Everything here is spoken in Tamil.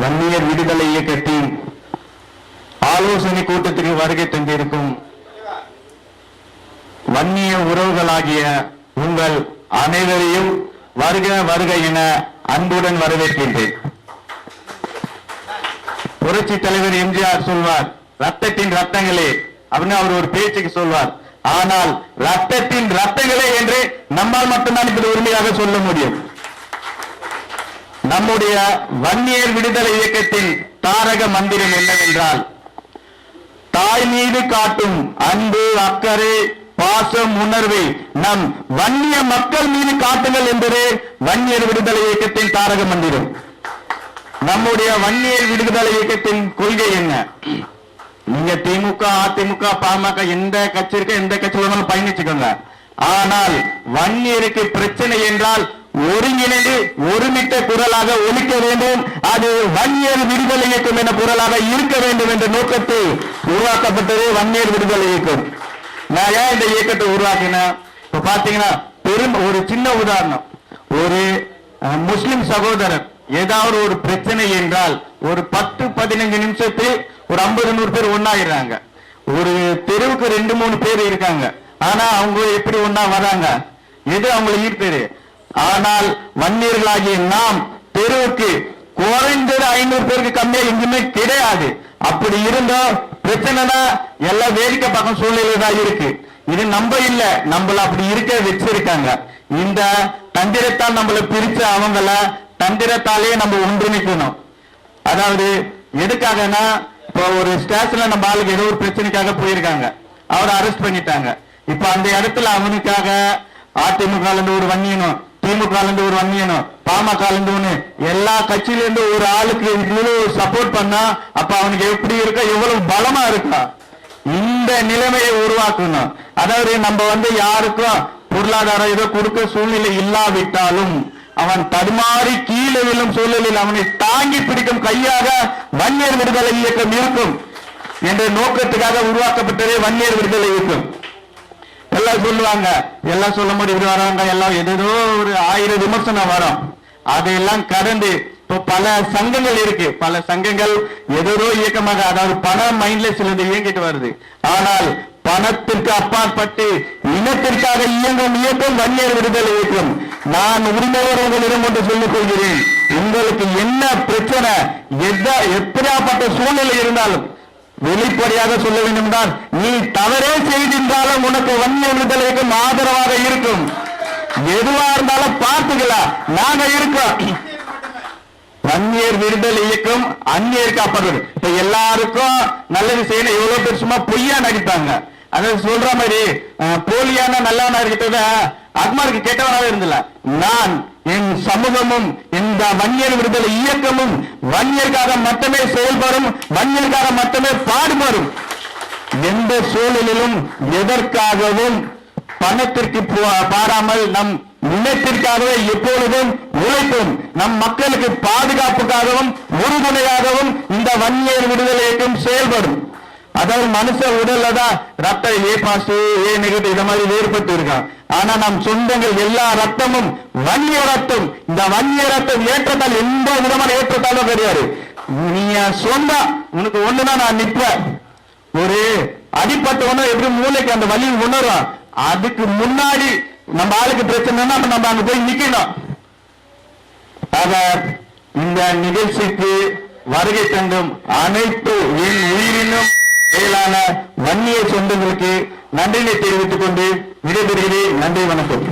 வன்னியர் விடுதலை இயக்கத்தின் ஆலோசனை கூட்டத்திற்கு வருகை தந்திருக்கும் வன்னிய உறவுகளாகிய உங்கள் அனைவரையும் வருக வருக என அன்புடன் வரவேற்கின்றேன். புரட்சி தலைவர் எம்ஜிஆர் சொல்வார் ரத்தத்தின் ரத்தங்களே அப்படின்னு அவர் ஒரு பேச்சுக்கு சொல்வார். ஆனால் ரத்தத்தின் ரத்தங்களே என்று நம்மால் மட்டும்தான் இப்படி உரிமையாக சொல்ல முடியும். நம்முடைய வன்னியர் விடுதலை இயக்கத்தின் தாரக மந்திரம் என்னவென்றால் தாய் மீது காட்டும் அன்பு அக்கறை பாசம் உணர்வை நம் வன்னிய மக்கள் மீது காட்டுங்கள் என்பதே வன்னியர் விடுதலை இயக்கத்தின் தாரக மந்திரம். நம்முடைய வன்னியர் விடுதலை இயக்கத்தின் கொள்கை என்ன? நீங்க திமுக அதிமுக பாமக எந்த கட்சி இருக்க எந்த கட்சி வேணாலும் பயணிச்சுக்கோங்க. ஆனால் வன்னியருக்கு பிரச்சனை என்றால் ஒருங்கிணைந்து ஒருமித்த குரலாக ஒழிக்க வேண்டும். அது வன்னியர் விடுதலை இயக்கம் என்ற குரலாக இருக்க வேண்டும் என்ற நோக்கத்தில் உருவாக்கப்பட்டது வன்னியர் விடுதலை இயக்கம். நான் ஏன் இந்த இயக்கத்தை உருவாக்கினேன்? இப்ப பாத்தீங்கன்னா பெரும் ஒரு சின்ன உதாரணம். ஒரு முஸ்லிம் சகோதரர் ஏதாவது ஒரு பிரச்சனை என்றால் ஒரு பத்து பதினஞ்சு நிமிஷத்தில் ஒரு ஐம்பது நூறு பேர் ஒன்னாயிடுறாங்க ஒரு தெருவுக்கு ரெண்டு மூணு பேர் இருக்காங்க. ஆனா அவங்க எப்படி ஒன்னா வராங்க? எது அவங்களை ஈர்த்தது? ஆனால் வன்னியர்களாகிய நாம் தெருவுக்கு குறைந்தது ஐநூறு பேருக்கு கம்மியா எங்குமே கிடையாது. அப்படி இருந்தோம் பிரச்சனைனா எல்லாம் வேடிக்கை பக்கம் சூழ்நிலை தான் இருக்கு. இது நம்ம இல்ல நம்மள அப்படி இருக்க வச்சிருக்காங்க. இந்த தந்திரத்தால் நம்மள பிரிச்ச அவங்கள தந்திரத்தாலே நம்ம ஒன்றிணைக்கணும். அதாவது எதுக்காகனா இப்போ ஒரு ஸ்டேஷன்ல நம்ம ஆளுக்கு ஏதோ ஒரு பிரச்சனைக்காக போயிருக்காங்க. அவரை அரெஸ்ட் பண்ணிட்டாங்க. இப்ப அந்த இடத்துல அவனுக்காக அதிமுக ஒரு வன்னியனும் திமுக ஒரு வன்னியனும் பாமக ஒண்ணு. எல்லா கட்சியில இருந்து ஒரு ஆளுக்கு இவ்வளவு சப்போர்ட் பண்ணா அப்ப அவனுக்கு எப்படி இருக்கா? எவ்வளவு பலமா இருக்கா? இந்த நிலைமையை உருவாக்கணும். அதாவது நம்ம வந்து யாருக்கும் பொருளாதாரம் ஏதோ கொடுக்க சூழ்நிலை இல்லாவிட்டாலும் அவன் தடுமாறி கீழே விழும் சூழலில் அவனை தாங்கி பிடிக்கும் கையாக வன்னியர் விடுதலை இயக்கம் இருக்கும். என்ற நோக்கத்துக்காக உருவாக்கப்பட்டதே வன்னியர் விடுதலை இயக்கம். எல்லாம் சொல்லுவாங்க. எல்லாம் சொல்ல முடியும். இப்படி வராங்க எல்லாம் ஏதோ ஒரு ஆயிரம் விமர்சனம் வரும். அதையெல்லாம் கடந்து இப்போ பல சங்கங்கள் இருக்கு. பல சங்கங்கள் எதோ இயக்கமாக அதாவது பண மைண்ட்ல சிலது இயங்கிட்டு வருது. ஆனால் பணத்திற்கு அப்பாற்பட்டு இனத்திற்காக இயங்கும் இயக்கம் வன்னியர் விடுதலை இயக்கம். நான் உரிமையோடு உங்களிடம் ஒன்று சொல்லிக் கொள்கிறேன். உங்களுக்கு என்ன பிரச்சனை? எந்த எப்படியாப்பட்ட சூழ்நிலை இருந்தாலும் வெளிப்படையாக சொல்ல வேண்டும் தான் நீ தவறே செய்திருந்தாலும் உனக்கு வன்னிய விடுதலைக்கும் ஆதரவாக இருக்கும். எதுவா இருந்தாலும் பார்த்துக்கலாம் நாங்க இருக்கோம் வன்னியர் விடுதலை இயக்கம் அந்நியர் காப்பது இப்ப எல்லாருக்கும் நல்லது செய்யணும். எவ்வளவு பேர் சும்மா பொய்யா நடித்தாங்க அதாவது சொல்ற மாதிரி போலியான நல்லவனா இருக்கிறத அக்மாருக்கு கெட்டவனாவே இருந்தல நான் என் சமூகமும் இந்த வன்னியர் விடுதலை இயக்கமும் வன்னியருக்காக மட்டுமே செயல்படும் வன்னியருக்காக மட்டுமே பாடுபடும். எந்த சூழலிலும் எதற்காகவும் பணத்திற்கு போ- பாராமல் நம் இனத்திற்காகவே எப்பொழுதும் உழைப்போம். நம் மக்களுக்கு பாதுகாப்புக்காகவும் உறுதுணையாகவும் இந்த வன்னியர் விடுதலை இயக்கம் செயல்படும். அதாவது மனுஷ உடல்ல தான் ரத்தம் ஏ பாசிட்டிவ் ஏ நெகட்டிவ் இந்த மாதிரி வேறுபட்டு இருக்கான் ஆனா நம் சொந்தங்கள் எல்லா ரத்தமும் வன்னிய ரத்தம். இந்த வன்னிய ரத்தம் ஏற்றத்தால் எந்த விதமான ஏற்றத்தாலும் கிடையாது. நீ என் சொந்தம் உனக்கு ஒண்ணுதான் நான் நிற்பேன். ஒரு அடிப்பட்டவன எப்படி மூளைக்கு அந்த வலி உணரும் அதுக்கு முன்னாடி நம்ம ஆளுக்கு பிரச்சனைனா அப்ப நம்ம அங்க போய் நிக்கணும். ஆக இந்த நிகழ்ச்சிக்கு வருகை தந்தும் அனைத்து என் உயிரினும் மேலான வன்னிய சொந்தங்களுக்கு நன்றினை தெரிவித்துக் கொண்டு விடைபெறுகிறேன். நன்றி வணக்கம்.